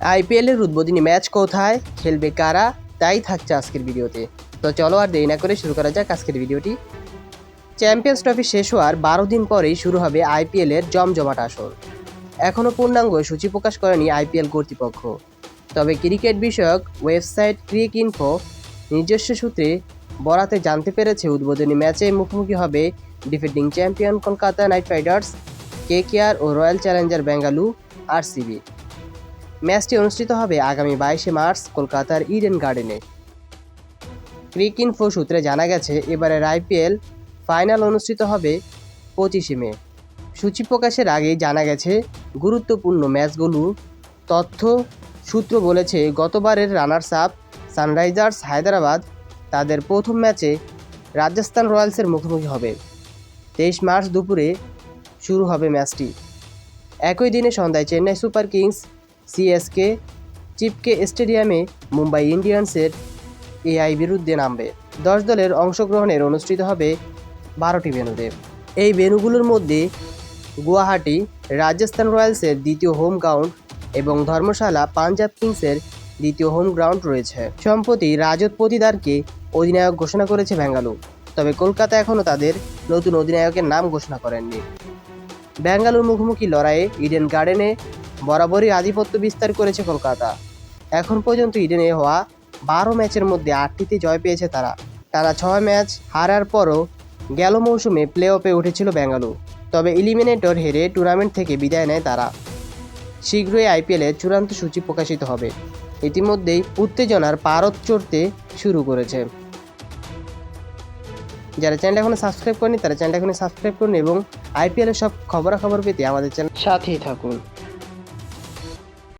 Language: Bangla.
আইপিএলের উদ্বোধনী ম্যাচ কোথায়, খেলবে কারা, তাই থাকছে আজকের ভিডিওতে। তো চলো আর দেরি না করে শুরু করা যাক আজকের ভিডিওটি। চ্যাম্পিয়ন্স ট্রফি শেষ হওয়ার বারো দিন পরেই শুরু হবে আইপিএলের জমজমাট আসর। এখনও পূর্ণাঙ্গ সূচি প্রকাশ করেনি আইপিএল কর্তৃপক্ষ। তবে ক্রিকেট বিষয়ক ওয়েবসাইট ক্রিক ইনফো নিজস্ব সূত্রে বরাতে জানতে পেরেছে, উদ্বোধনী ম্যাচে মুখোমুখি হবে defending champion Kolkata Knight Riders KKR ও রয়্যাল চ্যালেঞ্জার বেঙ্গালু আরসিবি ম্যাচটি অনুষ্ঠিত হবে আগামী বাইশে মার্চ কলকাতার ইডেন গার্ডেনে। ক্রিক ইনফো সূত্রে জানা গেছে, এবারের আইপিএল ফাইনাল অনুষ্ঠিত হবে পঁচিশে মে। সূচি প্রকাশের আগেই জানা গেছে, গুরুত্বপূর্ণ ম্যাচগুলো তথ্য সূত্র বলেছে, গতবারের রানার্স আপ সানরাইজার্স হায়দ্রাবাদ তাদের প্রথম ম্যাচে রাজস্থান রয়্যালসের মুখোমুখি হবে। তেইশ মার্চ দুপুরে শুরু হবে ম্যাচটি। একই দিনে সন্ধ্যায় চেন্নাই সুপার কিংস সিএসকে চিপকে স্টেডিয়ামে মুম্বাই ইন্ডিয়ান্সের এআই বিরুদ্ধে নামবে। দশ দলের অংশগ্রহণের অনুষ্ঠিত হবে বারোটি ভেন্যুতে এই ভেন্যুগুলোর মধ্যে গুয়াহাটি, রাজস্থান রয়্যালসের দ্বিতীয় হোম গ্রাউন্ড এবং ধর্মশালা পাঞ্জাব কিংসের দ্বিতীয় হোম গ্রাউন্ড রয়েছে। সম্প্রতি রাজত পতিদারকে অধিনায়ক ঘোষণা করেছে বেঙ্গালু তবে কলকাতা এখনও তাদের নতুন অধিনায়কের নাম ঘোষণা করেননি। বেঙ্গালুর মুখোমুখি লড়াইয়ে ইডেন গার্ডেনে বরাবরই আধিপত্য বিস্তার করেছে কলকাতা। এখন পর্যন্ত ইডেনে হওয়া বারো ম্যাচের মধ্যে আটটিতে জয় পেয়েছে তারা। তারা ছয় ম্যাচ হারার পরও গেল মৌসুমে প্লে অফে উঠেছিল বেঙ্গালুরু। তবে ইলিমিনেটর হেরে টুর্নামেন্ট থেকে বিদায় নেয় তারা। শীঘ্রই আইপিএলের চূড়ান্ত সূচি প্রকাশিত হবে। ইতিমধ্যেই উত্তেজনার পারদ চড়তে শুরু করেছে। যারা চ্যানেল এখনও সাবস্ক্রাইব করেনি তারা চ্যানেলটা এখনও সাবস্ক্রাইব করুন এবং আইপিএলের সব খবরাখবর পেতে আমাদের চ্যানেল সাথেই থাকুন।